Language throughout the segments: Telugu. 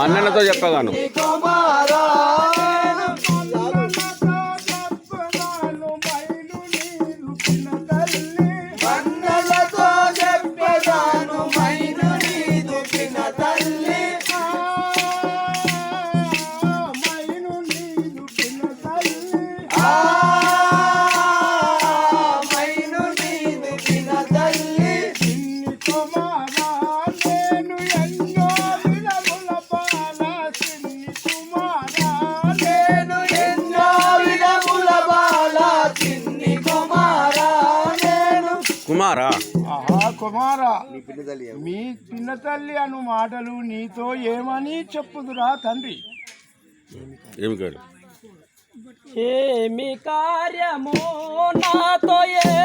మన్ననతో చెప్పగాను కుమారా? ఆహా కుమారా. మీ పిన్న తల్లి అను మాటలు నీతో ఏమని చెప్పుదురా తండ్రి? ఏమి కాడు ఏమి కార్యము నాతో ఏర్పరించుము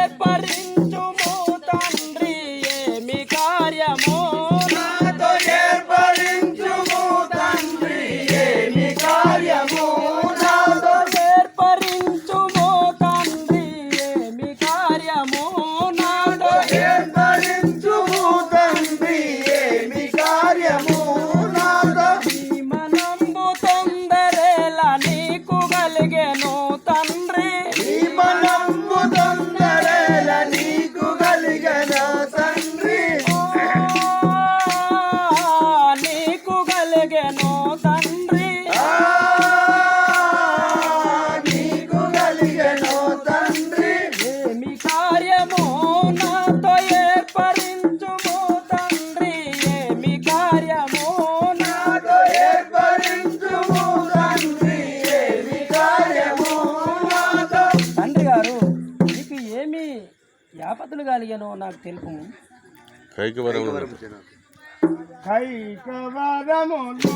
నీకు కలిగెను తండ్రి నీకు కలిగను తండ్రి. ఏమి కార్యము నాతో ఏర్పరించుము తండ్రి. ఏమి కార్యము నాతో ఏర్పరించుము తండ్రి. ఏమి కార్యము నాతో. తండ్రి గారు మీకు ఏమి యాపతులు కలిగానో నాకు తెలుపు. కైకి వరం కైకవరములు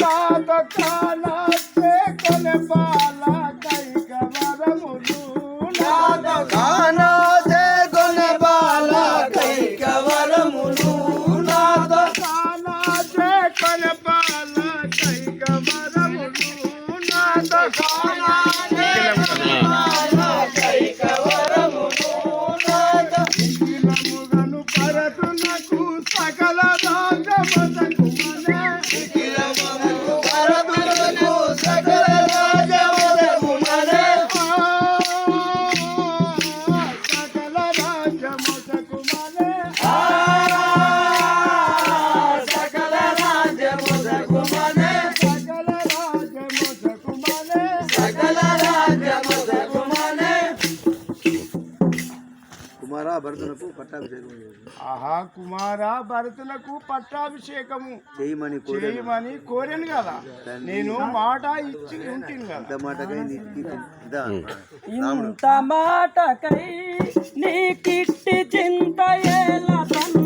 నాతో కానాస్తే కొనపాల కైకవరములు భరతునకు పట్టాభిషేకం ఆహా కుమార భరతులకు పట్టాభిషేకము చేయమని కోరాను. చేయమని కోరాను కదా. నేను మాట ఇచ్చి ఉంటుంది కదా. ఇంత మాటకై నీ కిట్టి చింత ఏల తండ్రి